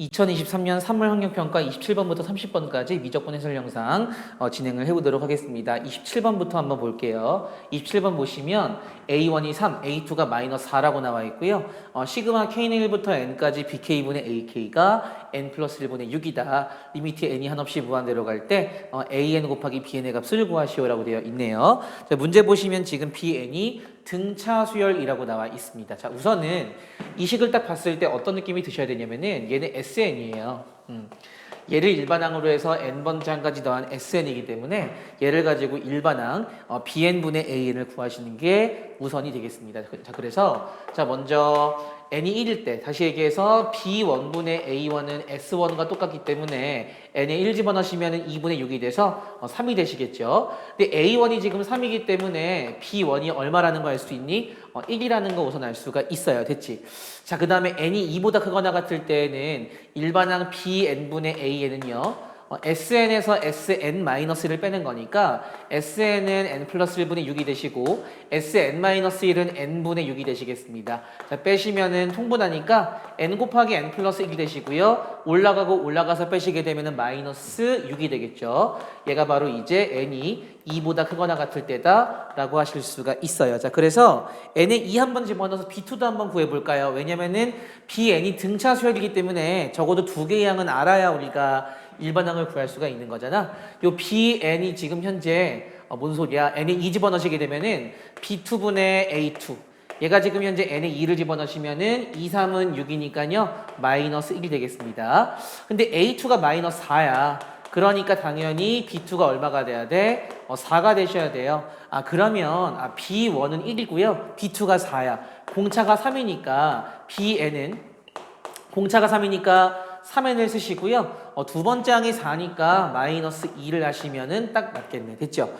2023년 3월 환경평가 27번부터 30번까지 미적분 해설 영상 어, 진행을 해보도록 하겠습니다. 27번부터 한번 볼게요. 27번 보시면 A1이 3, A2가 마이너스 4라고 나와 있고요. 어, 시그마 K는 1부터 N까지 BK분의 AK가 N 플러스 1분의 6이다. 리미트 N이 한없이 무한대로 갈 때 어, AN 곱하기 BN의 값을 구하시오라고 되어 있네요. 자, 문제 보시면 지금 BN이 등차 수열이라고 나와 있습니다. 자, 우선은 이 식을 딱 봤을 때 어떤 느낌이 드셔야 되냐면은 얘는 SN이에요. 음. 얘를 일반항으로 해서 n번 장까지 더한 SN이기 때문에 얘를 가지고 일반항 어, BN분의 AN을 구하시는 게 우선이 되겠습니다. 자, 그래서 자 먼저 n이 1일 때 다시 얘기해서 B1분의 A1은 S1과 똑같기 때문에 n에 1 집어넣으시면 2분의 6이 돼서 어, 3이 되시겠죠. 근데 A1이 지금 3이기 때문에 B1이 얼마라는 거알수 있니? 어, 1이라는 거 우선 알 수가 있어요. 됐지? 자, 그 다음에 n이 2보다 크거나 같을 때는 일반항 BN분의 AN은요. 어, SN에서 SN-를 빼는 거니까 SN은 N 플러스 1분의 6이 되시고 SN-1은 N분의 6이 되시겠습니다. 자, 빼시면은 통분하니까 N 곱하기 N 플러스 1이 되시고요. 올라가고 올라가서 빼시게 되면은 마이너스 6이 되겠죠. 얘가 바로 이제 N이 2보다 크거나 같을 때다 라고 하실 수가 있어요. 자, 그래서 N에 2 한번 집어넣어서 B2도 한번 구해볼까요? 왜냐면은 BN이 등차 수열이기 때문에 적어도 두 개의 양은 알아야 우리가 일반항을 구할 수가 있는 거잖아. 요 BN이 지금 현재 어, 뭔 소리야? n에 2 집어넣으시게 되면은 B2분의 A2 얘가 지금 현재 n에 2를 집어넣으시면은 2, 3은 6이니까요. 마이너스 1이 되겠습니다. 근데 A2가 마이너스 4야. 그러니까 당연히 B2가 얼마가 돼야 돼? 어, 4가 되셔야 돼요. 아, 그러면 아, B1은 1이고요. B2가 4야. 공차가 3이니까 BN은 공차가 3이니까 3n을 쓰시고요. 어, 두 번째 항이 4니까 마이너스 2를 하시면은 딱 맞겠네. 됐죠?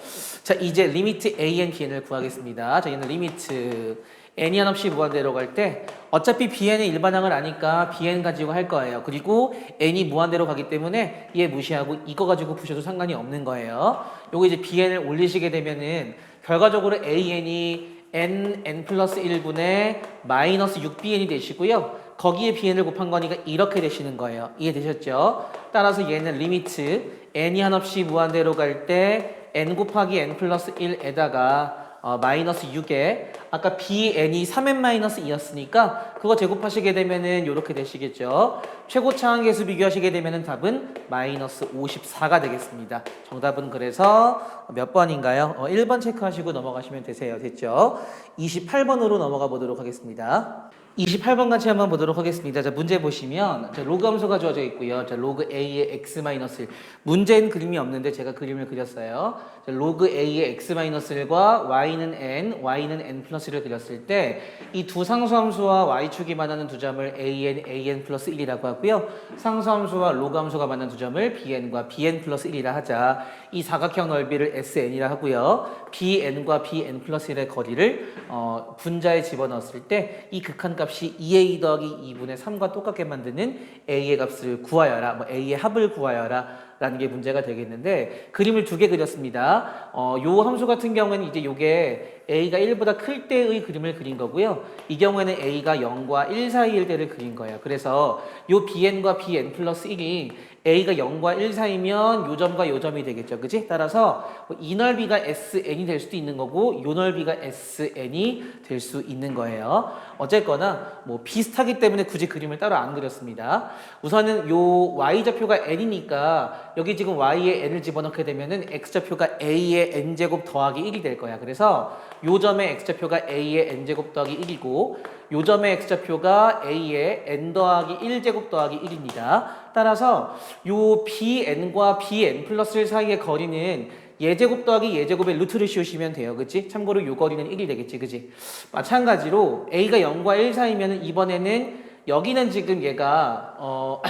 자, 이제 리미트 an, bn을 구하겠습니다. 자, 얘는 리미트 n이 한없이 무한대로 갈 때 어차피 bn의 일반항을 아니까 bn 가지고 할 거예요. 그리고 n이 무한대로 가기 때문에 얘 무시하고 이거 가지고 푸셔도 상관이 없는 거예요. 요거 이제 bn을 올리시게 되면은 결과적으로 an이 n, n 플러스 1분의 마이너스 6bn이 되시고요. 거기에 bn을 곱한 거니까 이렇게 되시는 거예요. 이해되셨죠? 따라서 얘는 리미트 n이 한없이 무한대로 갈 때 n 곱하기 n 플러스 1에다가 어, 마이너스 6에 아까 bn이 3n 마이너스 2였으니까 그거 제곱하시게 되면은 이렇게 되시겠죠. 최고 차항 계수 비교하시게 되면은 답은 마이너스 54가 되겠습니다. 정답은 그래서 몇 번인가요? 어, 1번 체크하시고 넘어가시면 되세요. 됐죠? 28번으로 넘어가 보도록 하겠습니다. 28번 같이 한번 보도록 하겠습니다. 자, 문제 보시면 자, 로그 함수가 주어져 있고요. 자, 로그 a의 x-1 문제는 그림이 없는데 제가 그림을 그렸어요. 자, 로그 a의 x-1과 y는 n, y는 n 플러스 1을 그렸을 때 이 두 상수함수와 y축이 만나는 두 점을 an, an 플러스 1이라고 하고요. 상수함수와 로그 함수가 만나는 두 점을 bn과 bn 플러스 1이라 하자. 이 사각형 넓이를 sn이라 하고요. bn과 bn 플러스 1의 거리를 어, 분자에 집어넣었을 때 이 극한 값이 2a 더하기 2분의 3과 똑같게 만드는 a의 값을 구하여라. 뭐 a의 합을 구하여라. 라는 게 문제가 되겠는데 그림을 두 개 그렸습니다. 어, 요 함수 같은 경우에는 이제 요게 a가 1보다 클 때의 그림을 그린 거고요. 이 경우에는 a가 0과 1 사이일 때를 그린 거예요. 그래서 요 bn과 bn 플러스 1이 a가 0과 1 사이면 요 점과 요 점이 되겠죠. 그지? 따라서 뭐이 넓이가 sn이 될 수도 있는 거고 요 넓이가 sn이 될 수 있는 거예요. 어쨌거나 뭐 비슷하기 때문에 굳이 그림을 따로 안 그렸습니다. 우선은 요 y좌표가 n이니까 여기 지금 y에 n을 집어넣게 되면은 x좌표가 a의 n제곱 더하기 1이 될 거야. 그래서 요 점의 x좌표가 a의 n제곱 더하기 1이고 요 점의 x좌표가 a의 n 더하기 1제곱 더하기 1입니다. 따라서 요 bn과 bn 플러스 1 사이의 거리는 예제곱 더하기 예제곱의 루트를 씌우시면 돼요. 그치? 참고로 요 거리는 1이 되겠지. 그치? 마찬가지로 a가 0과 1 사이면 이번에는 여기는 지금 얘가 어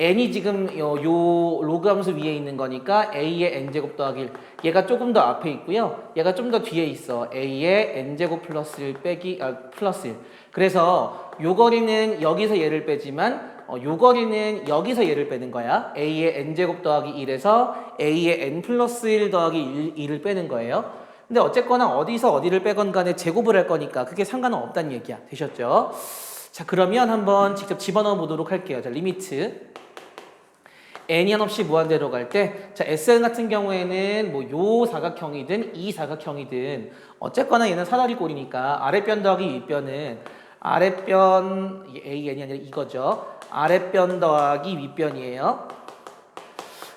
n이 지금 요, 요 로그 함수 위에 있는 거니까 a의 n제곱 더하기 1 얘가 조금 더 앞에 있고요 얘가 좀 더 뒤에 있어 a의 n제곱 플러스 1 빼기 아 플러스 1 그래서 요 거리는 여기서 얘를 빼지만 어, 요 거리는 여기서 얘를 빼는 거야 a의 n제곱 더하기 1에서 a의 n 플러스 1 더하기 1, 1을 빼는 거예요 근데 어쨌거나 어디서 어디를 빼건 간에 제곱을 할 거니까 그게 상관은 없다는 얘기야 되셨죠? 자, 그러면 한번 직접 집어넣어 보도록 할게요. 자, 리미트. N이 한없이 무한대로 갈 때, 자, Sn 같은 경우에는 뭐 요 사각형이든 이 사각형이든 어쨌거나 얘는 사다리 꼴이니까 아랫변 더하기 윗변은 아랫변, AN이 아니라 이거죠. 아랫변 더하기 윗변이에요.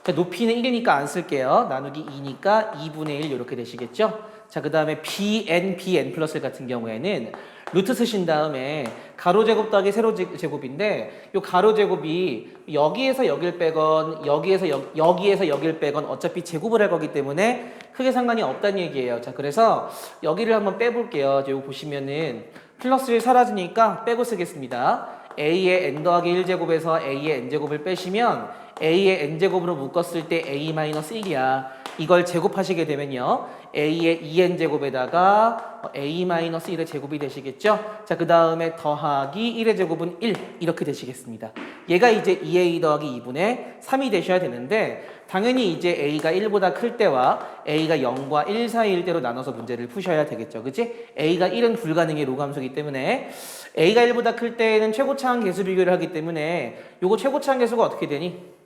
자, 높이는 1이니까 안 쓸게요. 나누기 2니까 2분의 1 이렇게 되시겠죠? 자, 그 다음에 bn, bn 플러스 같은 경우에는 루트 쓰신 다음에 가로 제곱 더하기 세로 제- 제곱인데 요 가로 제곱이 여기에서 여길 빼건 여기에서 여, 여기에서 여길 빼건 어차피 제곱을 할 거기 때문에 크게 상관이 없다는 얘기예요. 자, 그래서 여기를 한번 빼볼게요. 이거 보시면은 플러스 1 사라지니까 빼고 쓰겠습니다. a의 n 더하기 1제곱에서 a의 n제곱을 빼시면 a의 n제곱으로 묶었을 때 a-1이야. 이걸 제곱하시게 되면요. a의 2n제곱에다가 a-1의 제곱이 되시겠죠? 자, 그 다음에 더하기 1의 제곱은 1 이렇게 되시겠습니다. 얘가 이제 2a 더하기 2분의 3이 되셔야 되는데 당연히 이제 a가 1보다 클 때와 a가 0과 1 사이일 때로 나눠서 문제를 푸셔야 되겠죠. 그치? a가 1은 불가능의 로감수이기 때문에 a가 1보다 클 때에는 최고차항 계수 비교를 하기 때문에 요거 최고차항 계수가 어떻게 되니?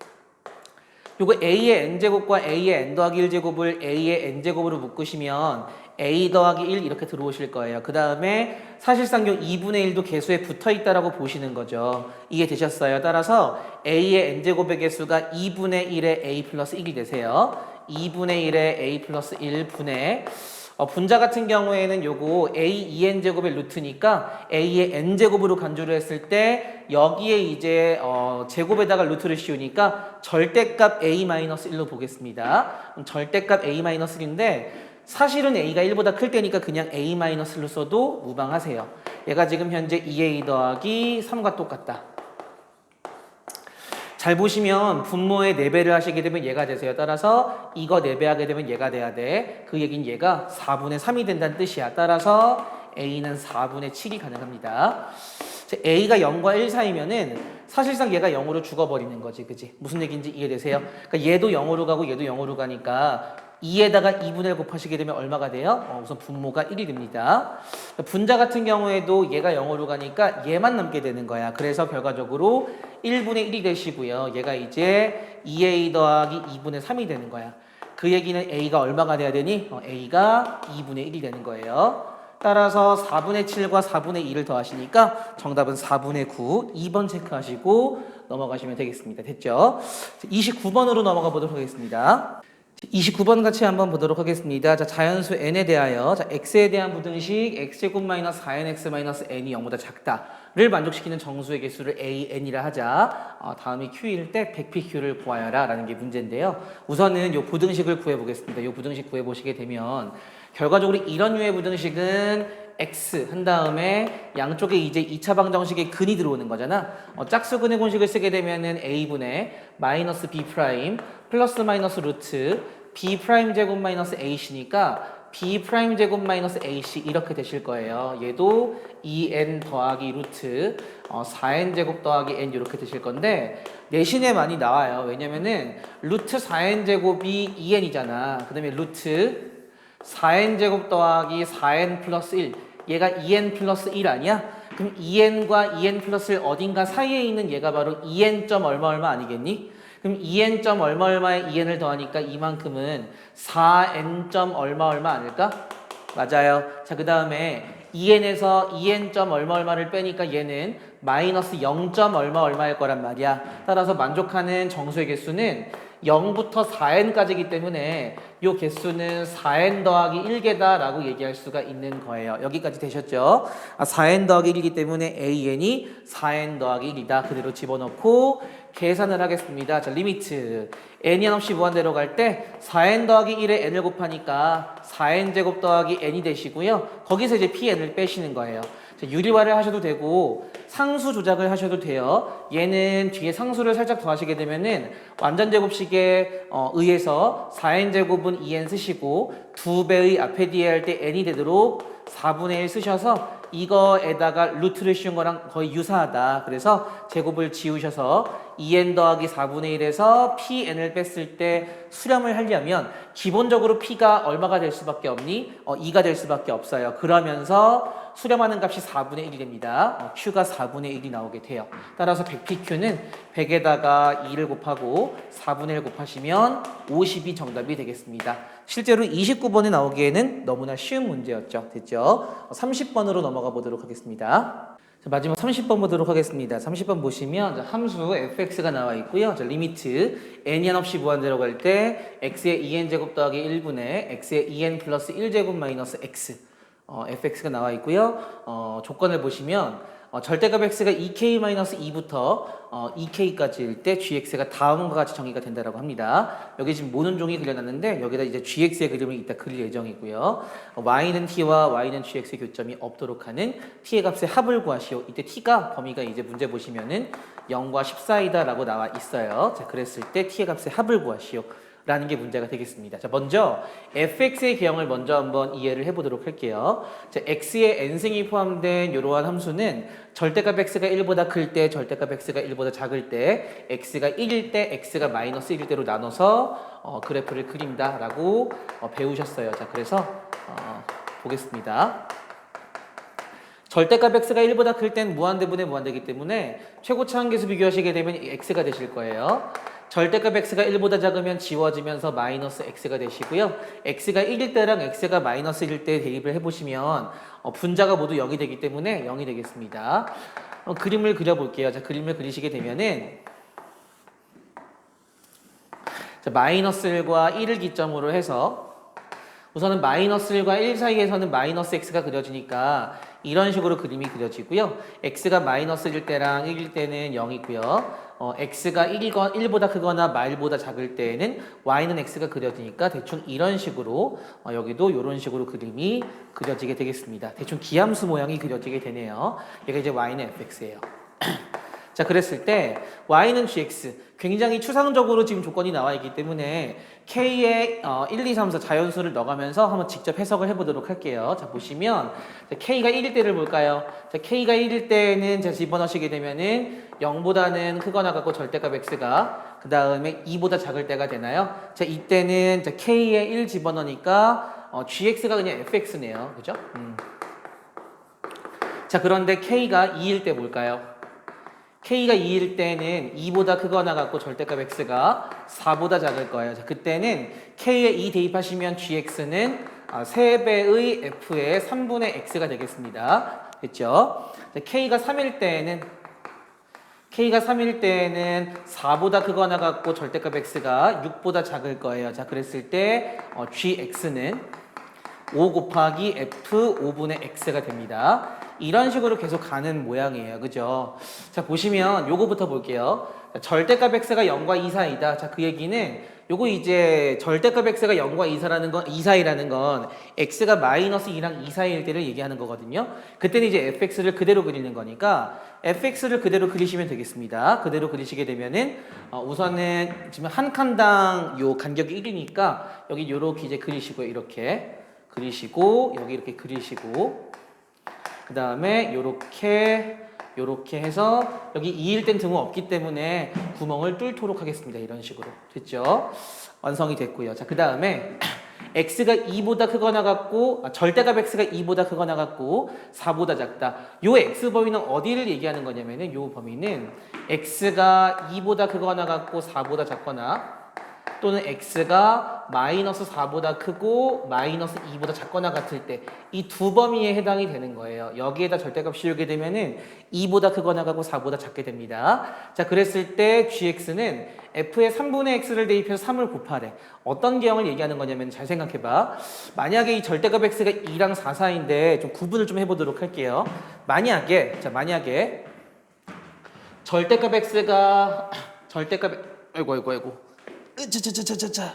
요거 a의 n제곱과 a의 n 더하기 1제곱을 a의 n제곱으로 묶으시면 a 더하기 1 이렇게 들어오실 거예요. 그 다음에 사실상 요 2분의 1도 계수에 붙어 있다라고 보시는 거죠. 이해 되셨어요? 따라서 a의 n제곱의 개수가 2분의 1의 a 플러스 1이 되세요. 2분의 1의 a 플러스 1분의 어, 분자 같은 경우에는 요거 a 2n 제곱의 루트니까 a의 n 제곱으로 간주를 했을 때 여기에 이제 어, 제곱에다가 루트를 씌우니까 절대값 a-1로 보겠습니다. 절대값 a-1인데 사실은 a가 1보다 클 때니까 그냥 a-1로 써도 무방하세요. 얘가 지금 현재 2a 더하기 3과 똑같다. 잘 보시면 분모의 4배를 하시게 되면 얘가 되세요. 따라서 이거 4배 하게 되면 얘가 돼야 돼. 그 얘긴 얘가 4분의 3이 된다는 뜻이야. 따라서 a는 4분의 7이 가능합니다. 자, a가 0과 1 사이면은 사실상 얘가 0으로 죽어버리는 거지. 그지? 무슨 얘기인지 이해되세요? 그러니까 얘도 0으로 가고 얘도 0으로 가니까 2에다가 2분의 1 곱하시게 되면 얼마가 돼요? 어, 우선 분모가 1이 됩니다. 분자 같은 경우에도 얘가 0으로 가니까 얘만 남게 되는 거야. 그래서 결과적으로 1분의 1이 되시고요. 얘가 이제 2a 더하기 2분의 3이 되는 거야. 그 얘기는 a가 얼마가 돼야 되니? 어, a가 2분의 1이 되는 거예요. 따라서 4분의 7과 4분의 2를 더하시니까 정답은 4분의 9. 2번 체크하시고 넘어가시면 되겠습니다. 됐죠? 29번으로 넘어가 보도록 하겠습니다. 29번 같이 한번 보도록 하겠습니다. 자, 자연수 n에 대하여 자, x에 대한 부등식 x제곱 마이너스 4nx 마이너스 n이 0보다 작다를 만족시키는 정수의 개수를 an이라 하자. 어, 다음이 q일 때 100pq를 구하여라 라는 게 문제인데요. 우선은 이 부등식을 구해 보겠습니다. 이 부등식 구해 보시게 되면 결과적으로 이런 류의 부등식은 x 한 다음에 양쪽에 이제 2차 방정식에 근이 들어오는 거잖아. 어, 짝수근의 공식을 쓰게 되면은 a분의 마이너스 b 프라임 플러스 마이너스 루트 b 프라임 제곱 마이너스 a씨니까 b 프라임 제곱 마이너스 ac 이렇게 되실 거예요. 얘도 2n 더하기 루트 어, 4n 제곱 더하기 n 이렇게 되실 건데 내신에 많이 나와요. 왜냐면은 루트 4n 제곱이 2n이잖아. 그다음에 루트 4n 제곱 더하기 4n 플러스 1 얘가 2n 플러스 1 아니야? 그럼 2n과 2n 플러스 1 어딘가 사이에 있는 얘가 바로 2n 점 얼마 얼마 아니겠니? 그럼 2n 점 얼마 얼마에 2n을 더하니까 이만큼은 4n 점 얼마 얼마 아닐까? 맞아요. 자, 그 다음에 2n에서 2n 점 얼마 얼마를 빼니까 얘는 마이너스 0점 얼마 얼마일 거란 말이야. 따라서 만족하는 정수의 개수는 0부터 4n까지이기 때문에 이 개수는 4n 더하기 1개다라고 얘기할 수가 있는 거예요. 여기까지 되셨죠? 아, 4n 더하기 1이기 때문에 an이 4n 더하기 1이다. 그대로 집어넣고 계산을 하겠습니다. 자, 리미트 n이 한없이 무한대로 갈 때 4n 더하기 1에 n을 곱하니까 4n 제곱 더하기 n이 되시고요. 거기서 이제 pn을 빼시는 거예요. 자, 유리화를 하셔도 되고 상수 조작을 하셔도 돼요. 얘는 뒤에 상수를 살짝 더하시게 되면은 완전 제곱식에 어, 의해서 4n 제곱은 2n 쓰시고 두 배의 앞에 뒤에 할 때 n이 되도록 4분의 1 쓰셔서 이거에다가 루트를 씌운 거랑 거의 유사하다. 그래서 제곱을 지우셔서 2n 더하기 4분의 1에서 pn을 뺐을 때 수렴을 하려면 기본적으로 p가 얼마가 될 수밖에 없니? 어, 2가 될 수밖에 없어요. 그러면서 수렴하는 값이 4분의 1이 됩니다. 어, q가 4분의 1이 나오게 돼요. 따라서 100pq는 100에다가 2를 곱하고 4분의 1 곱하시면 50이 정답이 되겠습니다. 실제로 29번에 나오기에는 너무나 쉬운 문제였죠. 됐죠? 30번으로 넘어가 보도록 하겠습니다. 자, 마지막 30번 보도록 하겠습니다. 30번 보시면 자, 함수 fx가 나와 있고요. 자, 리미트 n이 한없이 무한대로 갈 때 x의 2n 제곱 더하기 1분의 x의 2n 플러스 1제곱 마이너스 x 어, fx가 나와 있고요. 어, 조건을 보시면 어, 절대값 x가 2k-2부터 어, 2k까지일 때 gx가 다음과 같이 정의가 된다라고 합니다. 여기 지금 모는 종이 그려놨는데 여기다 이제 gx의 그림을 이따 그릴 예정이고요. 어, y는 t와 y는 gx의 교점이 없도록 하는 t의 값의 합을 구하시오. 이때 t가 범위가 이제 문제 보시면은 0과 14이다라고 나와 있어요. 자, 그랬을 때 t의 값의 합을 구하시오. 라는 게 문제가 되겠습니다. 자, 먼저 fx의 개형을 먼저 한번 이해를 해보도록 할게요. 자, x의 n승이 포함된 이러한 함수는 절대값 x가 1보다 클 때, 절대값 x가 1보다 작을 때, x가 1일 때, x가 마이너스 1일 때로 나눠서 어, 그래프를 그린다라고 어, 배우셨어요. 자, 그래서 어, 보겠습니다. 절대값 x가 1보다 클 땐 무한대분의 무한대이기 때문에 최고차 한계수 비교하시게 되면 이 x가 되실 거예요. 절대값 x가 1보다 작으면 지워지면서 마이너스 x가 되시고요. x가 1일 때랑 x가 마이너스 1일 때 대입을 해보시면 어, 분자가 모두 0이 되기 때문에 0이 되겠습니다. 어, 그림을 그려볼게요. 자, 그림을 그리시게 되면은 자, 마이너스 1과 1을 기점으로 해서 우선은 마이너스 1과 1 사이에서는 마이너스 x가 그려지니까 이런 식으로 그림이 그려지고요. x가 마이너스 1일 때랑 1일 때는 0이고요. 어, x가 1거, 1보다 크거나 마일보다 작을 때에는 y는 x가 그려지니까 대충 이런 식으로 어, 여기도 이런 식으로 그림이 그려지게 되겠습니다. 대충 기함수 모양이 그려지게 되네요. 얘가 이제 y는 fx예요. 자, 그랬을 때 y는 gx 굉장히 추상적으로 지금 조건이 나와 있기 때문에 k의 어, 1, 2, 3, 4 자연수를 넣어가면서 한번 직접 해석을 해보도록 할게요. 자, 보시면 자, k가 1일 때를 볼까요? 자, k가 1일 때는 자 집어넣으시게 되면은 0보다는 크거나 같고 절대값 x가 그 다음에 2보다 작을 때가 되나요? 자, 이때는 자, k에 1 집어넣으니까 어, gx가 그냥 fx네요. 그죠? 음. 자, 그런데 k가 2일 때 뭘까요? K가 2일 때는 2보다 크거나 같고 절대값 x가 4보다 작을 거예요. 자, 그때는 k에 2 대입하시면 gx는 아, 3배의 f의 3분의 x가 되겠습니다. 됐죠? 자, k가 3일 때는 k가 3일 때는 4보다 크거나 같고 절대값 x가 6보다 작을 거예요. 자, 그랬을 때 어, gx는 5 곱하기 f 5분의 x가 됩니다. 이런 식으로 계속 가는 모양이에요. 그죠? 자, 보시면 요거부터 볼게요. 자, 절대값 x가 0과 2 사이다. 자, 그 얘기는 요거 이제 절대값 x가 0과 2 사라는 건, 2 사이라는 건 x가 마이너스 2랑 2 사이일 때를 얘기하는 거거든요. 그때는 이제 fx를 그대로 그리는 거니까 fx를 그대로 그리시면 되겠습니다. 그대로 그리시게 되면은 어, 우선은 지금 한 칸당 요 간격이 1이니까 여기 요렇게 이제 그리시고요. 이렇게 그리시고 여기 이렇게 그리시고 그 다음에 요렇게 요렇게 해서 여기 2일 땐 등호 없기 때문에 구멍을 뚫도록 하겠습니다. 이런 식으로 됐죠? 완성이 됐고요. 자, 그 다음에 x가 2보다 크거나 같고 아, 절대값 x가 2보다 크거나 같고 4보다 작다. 요 x 범위는 어디를 얘기하는 거냐면은 요 범위는 x가 2보다 크거나 같고 4보다 작거나 또는 x가 마이너스 4보다 크고 마이너스 2보다 작거나 같을 때 이 두 범위에 해당이 되는 거예요. 여기에다 절대값 씌우게 되면은 2보다 크거나 같고 4보다 작게 됩니다. 자, 그랬을 때 gx는 f의 3분의 x를 대입해서 3을 곱하래. 어떤 개형을 얘기하는 거냐면 잘 생각해봐. 만약에 이 절대값 x가 2랑 4 사이인데 좀 구분을 좀 해보도록 할게요. 만약에 자 만약에 절대값 x가 절대값 아이고 아이고 아이고 으차차차차차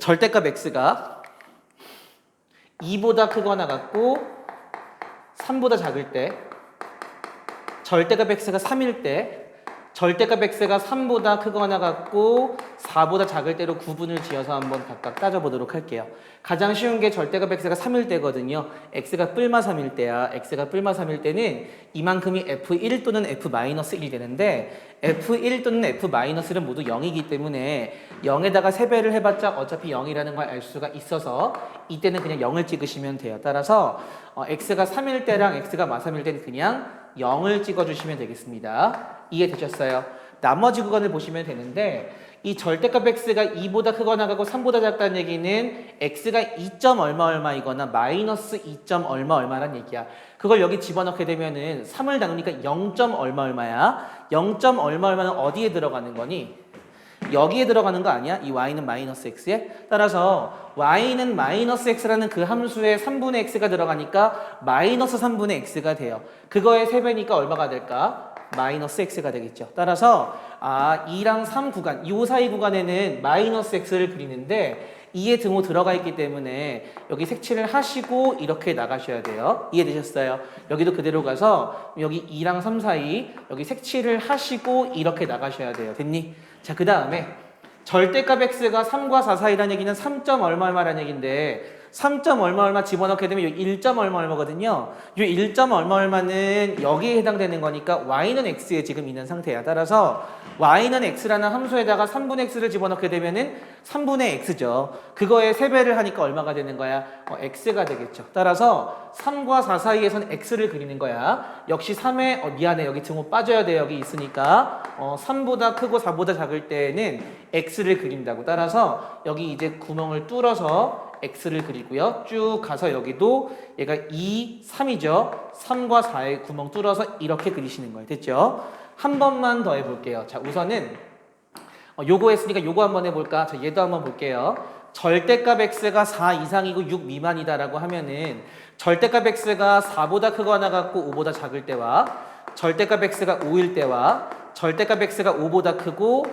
절대값 x가 2보다 크거나 같고 3보다 작을 때 절대값 x가 3일 때 절대값 x가 3보다 크거나 같고 4보다 작을 때로 구분을 지어서 한번 각각 따져보도록 할게요. 가장 쉬운 게 절대값 x가 3일 때거든요. x가 뿔마 3일 때야. x가 뿔마 3일 때는 이만큼이 f1 또는 f-1이 되는데 f1 또는 f-는 모두 0이기 때문에 0에다가 3배를 해봤자 어차피 0이라는 걸 알 수가 있어서 이때는 그냥 0을 찍으시면 돼요. 따라서 어, x가 3일 때랑 x가 마 3일 때는 그냥 0을 찍어주시면 되겠습니다. 이해되셨어요? 나머지 구간을 보시면 되는데 이 절대값 x가 2보다 크거나 가고 3보다 작다는 얘기는 x가 2점 얼마 얼마이거나 마이너스 2점 얼마 얼마란 얘기야. 그걸 여기 집어넣게 되면은 3을 나누니까 0점 얼마 얼마야? 0점 얼마 얼마는 어디에 들어가는 거니? 여기에 들어가는 거 아니야? 이 y는 마이너스 x에? 따라서 y는 마이너스 x라는 그 함수에 3분의 x가 들어가니까 마이너스 3분의 x가 돼요. 그거의 3배니까 얼마가 될까? 마이너스 x가 되겠죠. 따라서 아 2랑 3 구간, 이 사이 구간에는 마이너스 x를 그리는데 2의 등호 들어가 있기 때문에 여기 색칠을 하시고 이렇게 나가셔야 돼요. 이해되셨어요? 여기도 그대로 가서 여기 2랑 3 사이 여기 색칠을 하시고 이렇게 나가셔야 돼요. 됐니? 자, 그 다음에 절대값 x가 3과 4 사이라는 얘기는 3점 얼마 얼마라는 얘기인데 3점 얼마 얼마 집어넣게 되면 이 1점 얼마 얼마거든요. 이 1점 얼마 얼마는 여기에 해당되는 거니까 y는 x에 지금 있는 상태야. 따라서 y는 x라는 함수에다가 3분의 x를 집어넣게 되면은 3분의 x죠. 그거에 3배를 하니까 얼마가 되는 거야? 어, x가 되겠죠. 따라서 3과 4 사이에선 x를 그리는 거야. 역시 3에 어, 미안해 여기 등호 빠져야 돼 여기 있으니까 어, 3보다 크고 4보다 작을 때는 x를 그린다고. 따라서 여기 이제 구멍을 뚫어서 x를 그리고요. 쭉 가서 여기도 얘가 2, 3이죠. 3과 4의 구멍 뚫어서 이렇게 그리시는 거예요. 됐죠? 한 번만 더 해볼게요. 자, 우선은 어, 요거 했으니까 요거 한번 해볼까? 자, 얘도 한번 볼게요. 절대값 x가 4 이상이고 6 미만이다라고 하면은 절대값 x가 4보다 크거나 같고 5보다 작을 때와 절대값 x가 5일 때와 절대값 x가 5보다 크고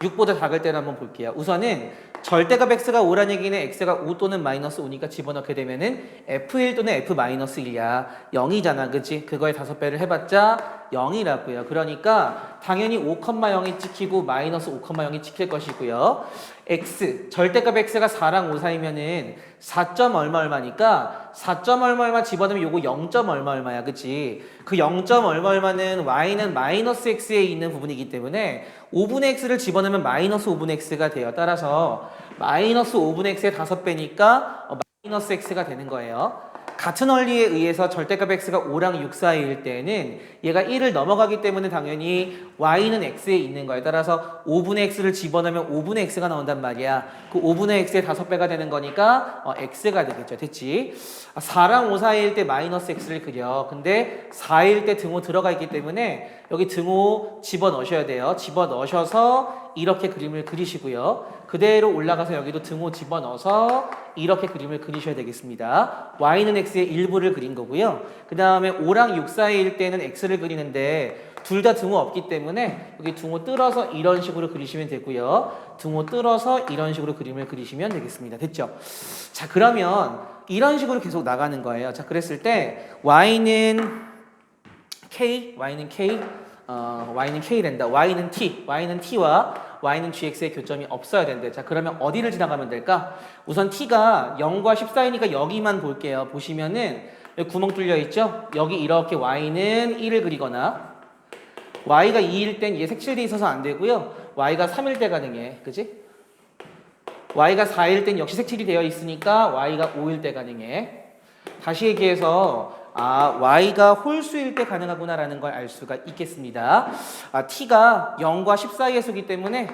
6보다 작을 때를 한번 볼게요. 우선은 절대값 x가 5란 얘기는 x가 5 또는 마이너스 5니까 집어넣게 되면은 f1 또는 f-1이야. 0이잖아. 그치? 그거에 5배를 해봤자 0이라고요. 그러니까 당연히 5,0이 찍히고 마이너스 5,0이 찍힐 것이고요. X, 절대값 x가 4랑 5 사이면은 4점 얼마 얼마니까 4점 얼마 얼마 집어넣으면 요거 0점 얼마 얼마야. 그치? 그 0점 얼마 얼마는 y는 마이너스 x에 있는 부분이기 때문에 5분의 x를 집어넣으면 마이너스 5분의 x가 돼요. 따라서 마이너스 5분의 x의 5배니까 어, 마이너스 x가 되는 거예요. 같은 원리에 의해서 절대값 x가 5랑 6 사이일 때는 얘가 1을 넘어가기 때문에 당연히 y는 x에 있는 거예요. 따라서 5분의 x를 집어넣으면 5분의 x가 나온단 말이야. 그 5분의 x의 5배가 되는 거니까 어, x가 되겠죠. 됐지? 아, 4랑 5 사이일 때 마이너스 x를 그려. 근데 4일 때 등호 들어가 있기 때문에 여기 등호 집어넣으셔야 돼요. 집어넣으셔서 이렇게 그림을 그리시고요. 그대로 올라가서 여기도 등호 집어넣어서 이렇게 그림을 그리셔야 되겠습니다. y는 x의 일부를 그린 거고요. 그 다음에 5랑 6 사이일 때는 x를 그리는데 둘 다 등호 없기 때문에 여기 등호 뜰어서 이런 식으로 그리시면 되고요. 등호 뜰어서 이런 식으로 그림을 그리시면 되겠습니다. 됐죠? 자 그러면 이런 식으로 계속 나가는 거예요. 자 그랬을 때 y는 k, y는 k, 어, y는 k랜다. y는 t, y는 t와 y는 gx의 교점이 없어야 된대. 자, 그러면 어디를 지나가면 될까? 우선 t가 0과 10 사이니까 여기만 볼게요. 보시면은 구멍 뚫려 있죠? 여기 이렇게 y는 1을 그리거나 y가 2일 땐 얘 색칠돼 있어서 안 되고요. y가 3일 때 가능해. 그지? y가 4일 땐 역시 색칠이 되어 있으니까 y가 5일 때 가능해. 다시 얘기해서 아, y가 홀수일 때 가능하구나라는 걸 알 수가 있겠습니다. 아, t가 0과 10 사이의 수기 때문에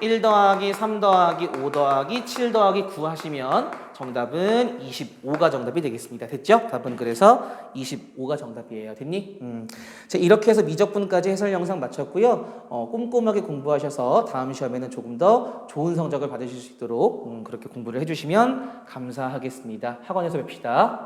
1 더하기 3 더하기 5 더하기 7 더하기 9 하시면 정답은 25가 정답이 되겠습니다. 됐죠? 답은 그래서 25가 정답이에요. 됐니? 음. 자, 이렇게 해서 미적분까지 해설 영상 마쳤고요. 어, 꼼꼼하게 공부하셔서 다음 시험에는 조금 더 좋은 성적을 받으실 수 있도록 음, 그렇게 공부를 해주시면 감사하겠습니다. 학원에서 뵙시다.